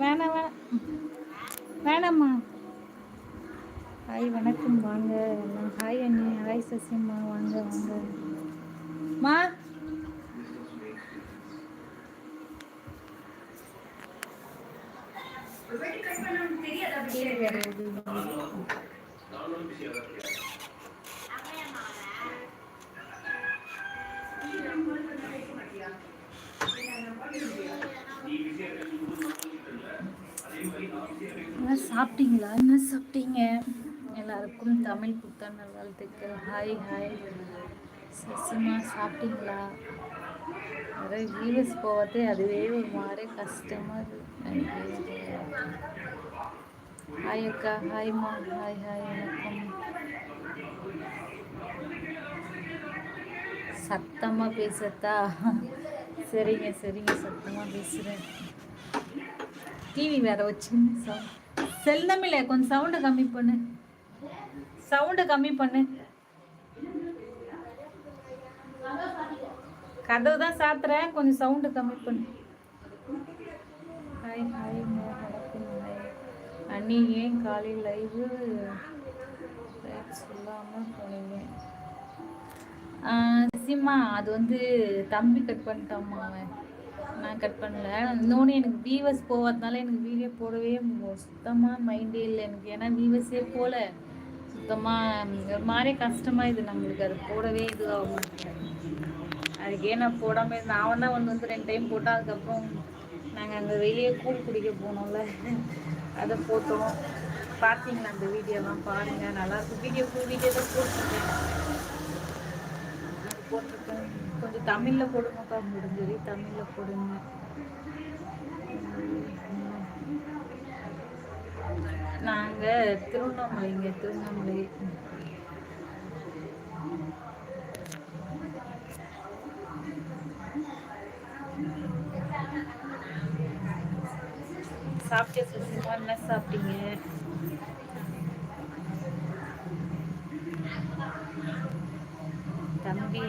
வேணாம் வேணாம். வேணாம்மா. ஹாய் வணக்கம். வாங்க. எல்லாம் ஹாய் அண்ணி. ஹாய் சசிம்மா. வாங்க வாங்க. மா. வேற எல்லாருக்கும் தமிழ் புத்தாண்டு நல்வாழ்த்துக்கள் ஹாய் ஹாய் சசிமா சாப்பிட்டீங்களா? நிறைய வியூஸ் போவதே அதுவே ஒரு மாதிரி கஷ்டமாக இருக்கு. ஹாய் அக்கா. ஹாய்மா ஹாய் ஹாய் வணக்கம். சத்தமாக பேசத்தா? சரிங்க சரிங்க. சத்தமாக பேசுகிறேன் டிவி வேற வச்சு செல்லமில்லை கொஞ்சம் சவுண்டை கம்மி பண்ணு. சவுண்டு கம்மி பண்ணு. கதவு தான் சாத்துறேன். கொஞ்சம் சவுண்டு கம்மி பண்ணு. ஹாய் ஹாய் அண்ணி. ஏன் காலையில் லைவு சொல்லாமல் போனீங்க. சிம்மா அது வந்து தம்பி கட் பண்ணிட்டாம்மா அவன். நான் கட் பண்ணல. இன்னொன்று எனக்கு வீவஸ் போகாதனால எனக்கு வீடியோ போடவே சுத்தமாக மைண்டே இல்லை எனக்கு. ஏன்னா வீவஸே போகல சுத்தமாக ஒரு மாதிரி கஷ்டமாக இது நம்மளுக்கு. அது போடவே இதுவாக மாட்டேங்குது. அதுக்கே நான் போடாமல் இருந்தேன்? அவன் தான் வந்து வந்து ரெண்டு டைம் போட்டால் அதுக்கப்புறம் நாங்கள் அங்கே வெளியே கூழ் குடிக்க போனோம்ல. அதை போட்டோம். பார்த்தீங்களா அந்த வீடியோலாம்? பாருங்கள் நல்லாயிருக்கும் வீடியோ ஃபுல் வீடியோ தான் போட்டிருக்கேன். அது போட்டிருக்கேன். கொஞ்சம் தமிழில் போடுங்கப்பா முடிஞ்சது தமிழில் போடுங்க. நாங்கள் திருவண்ணாமலைங்க திருவண்ணாமலை. சாப்பிட்டே சுத்தமாக என்ன சாப்பிட்டீங்க? தம்பி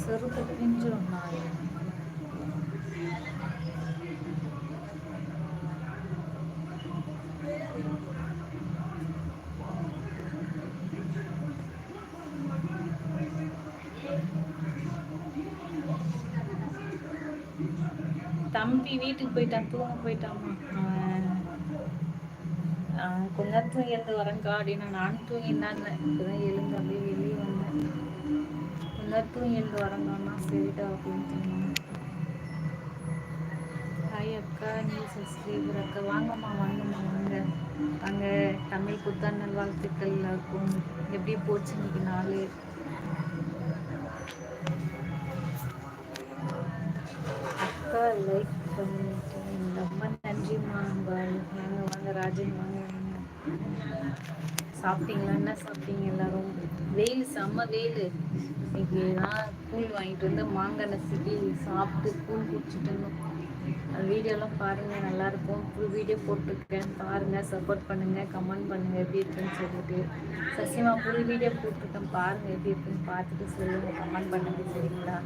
செருப்பு பிஞ்சிடும் நான் தம்பி வீட்டுக்கு போயிட்டான் தூங்க போயிட்டாமா கொஞ்ச நேரத்துல எழுந்து வரேங்க்கா அப்படின்னு நானும் தூங்கினாங்க இப்போதான் எழுந்து அப்படியே வெளியே வந்தேன். கொஞ்ச நேரம் தூங்கி எழுந்து வரேங்கான்னா சரிடா அப்படின்னு சொன்னாங்க ஹாய் அக்கா நீ சஸ்கிரைபர் அக்கா. வாங்கம்மா வாங்கம்மா வாங்க. அங்கே தமிழ் புத்தாண்டு வாழ்த்துக்கள் எல்லாருக்கும். எப்படி போச்சு இன்னைக்கு நாள்? வாங்க வாங்குறாங்க. சாப்பிட்டீங்களா? என்ன சாப்பிட்டீங்க எல்லாரும்? வெயில் செம்ம வெயில். இன்னைக்கு நான் கூழ் வாங்கிட்டு வந்து மாங்காய் நசுக்கி சாப்பிட்டு கூழ் குடிச்சிட்டு இருந்தோம். அந்த வீடியோலாம் பாருங்கள் நல்லாயிருக்கும் ஃபுல் வீடியோ போட்டிருக்கேன். பாருங்கள் சப்போர்ட் பண்ணுங்கள் கமெண்ட் பண்ணுங்கள் எப்படி இருக்குன்னு சொல்லிட்டு. சசிமா ஃபுல் வீடியோ போட்டிருக்கேன். பாருங்கள் எப்படி இருக்குன்னு பார்த்துட்டு சொல்லுங்கள் கமெண்ட் பண்ணுங்கள் சரிங்களா?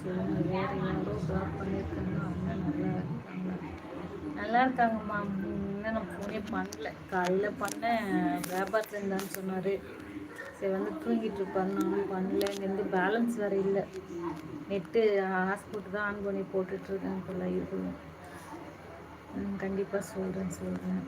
சொல்லுங்கள் வேறு சொல்லுங்க வேற யாரோ பிளாக் பண்ணியிருக்காங்க நல்லா இருக்காங்க நல்லா இருக்காங்கம்மா இன்னும் நான் ஃபோனே பண்ணல. காலையில் பண்ணேன். வியாபாரத்தில் இருந்தான்னு சொன்னார். சரி வந்து தூங்கிட்டு இருப்பாரு நானும் பண்ணல. இங்கேருந்து பேலன்ஸ் வேறு இல்லை. நெட்டு ஹாஸ்பிட்டல் தான் ஆன் பண்ணி போட்டுட்ருக்கேன் இப்போ லைஃபு கண்டிப்பாக சொல்கிறேன் சொல்கிறேன்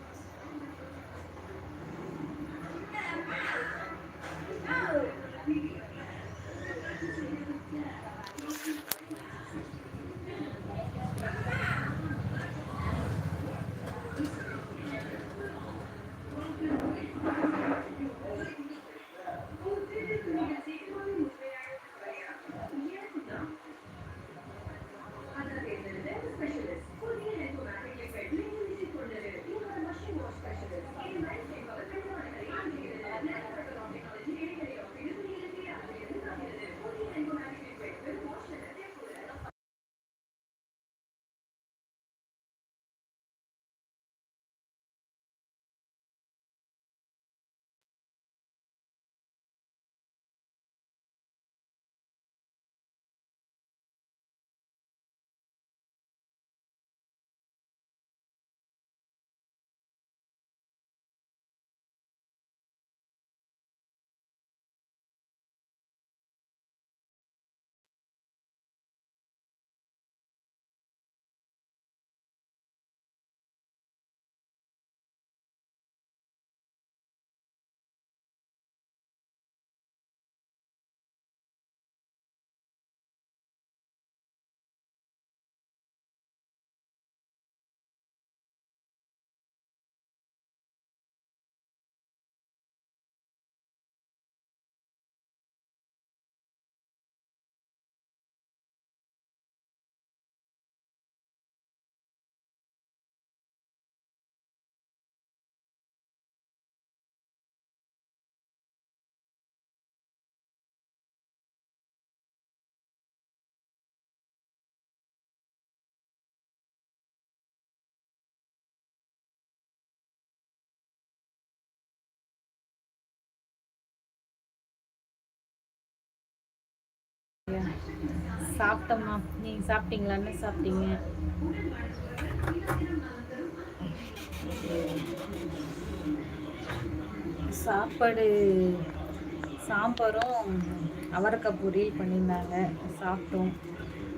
சாப்பிட்டோம்மா. நீங்கள் சாப்பிட்டீங்களா? என்ன சாப்பிட்டீங்க? சாப்பாடு சாம்பாரும் அவரைக்காய் பொரியல் பண்ணியிருந்தாங்க. சாப்பிட்டோம்.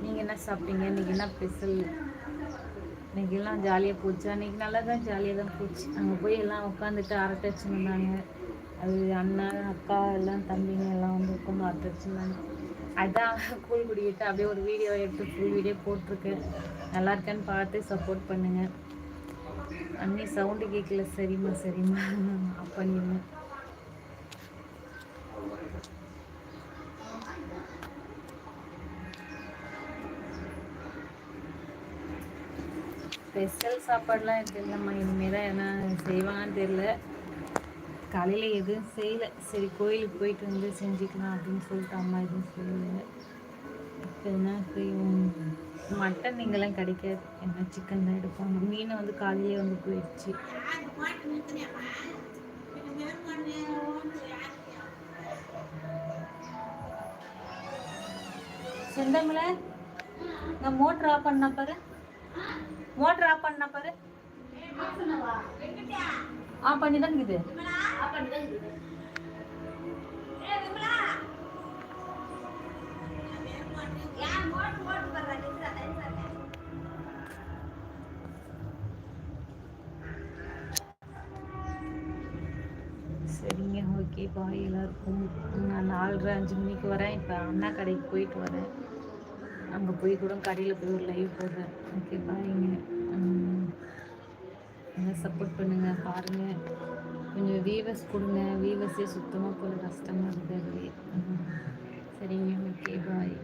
நீங்கள் என்ன சாப்பிட்டீங்க? இன்றைக்கி என்ன ஸ்பெஷல்? இன்றைக்கெல்லாம் ஜாலியாக போச்சு. அன்றைக்கி நல்லா தான் ஜாலியாக தான் போச்சு. அங்கே போய் எல்லாம் உட்காந்துட்டு அரட்டை வச்சுருந்தாங்க அது அண்ணன் அக்கா எல்லாம் தம்பிங்க எல்லாம் வந்து உட்காந்து அரட்டை வச்சுருந்தாங்க அதான் கூழ் குடிக்கிட்டு அப்படியே ஒரு வீடியோ எடுத்து ஃபுல் வீடியோ போட்டிருக்கேன். நல்லா இருக்கேன்னு பார்த்து சப்போர்ட் பண்ணுங்கள் அண்ணி சவுண்டு கேட்கல சரிம்மா சரிம்மா. அப்போ நீங்கள் ஸ்பெஷல் சாப்பாடுலாம் எனக்கு இல்லைம்மா இனிமேல் தான் என்ன செய்வாங்கன்னு தெரில காலையில் எதுவும் செய்யலை. சரி கோயிலுக்கு போயிட்டு வந்து செஞ்சுக்கலாம் அப்படின்னு சொல்லிட்டு அம்மா எதுவும் சொல்லலை. என்ன செய்வோம்? மட்டன் இங்கெல்லாம் கிடைக்காது. என்ன சிக்கன் தான் எடுப்பாங்க மீனை வந்து காலையிலே வந்து போயிடுச்சு. செந்தமிழ நான் மோட்டர் ஆஃப் பண்ண பாரு. மோட்டர் ஆஃப் பண்ண பாரு. ஆஃப் பண்ணி தான் இருக்குது? சரிங்க ஓகே பாய் எல்லாருக்கும். நான் நாலரை அஞ்சு மணிக்கு வரேன். இப்போ அண்ணா கடைக்கு போயிட்டு வரேன். அங்கே போய் கூட கடையில் போய் ஒரு லைவ் போடுறேன். ஓகே பாய்ங்க நல்லா சப்போர்ட் பண்ணுங்கள் பாருங்கள் கொஞ்சம் வீவஸ் கொடுங்க. வீவஸே சுத்தமாக கொஞ்சம் கஷ்டமாக இருக்காது சரிங்க. Okay bye.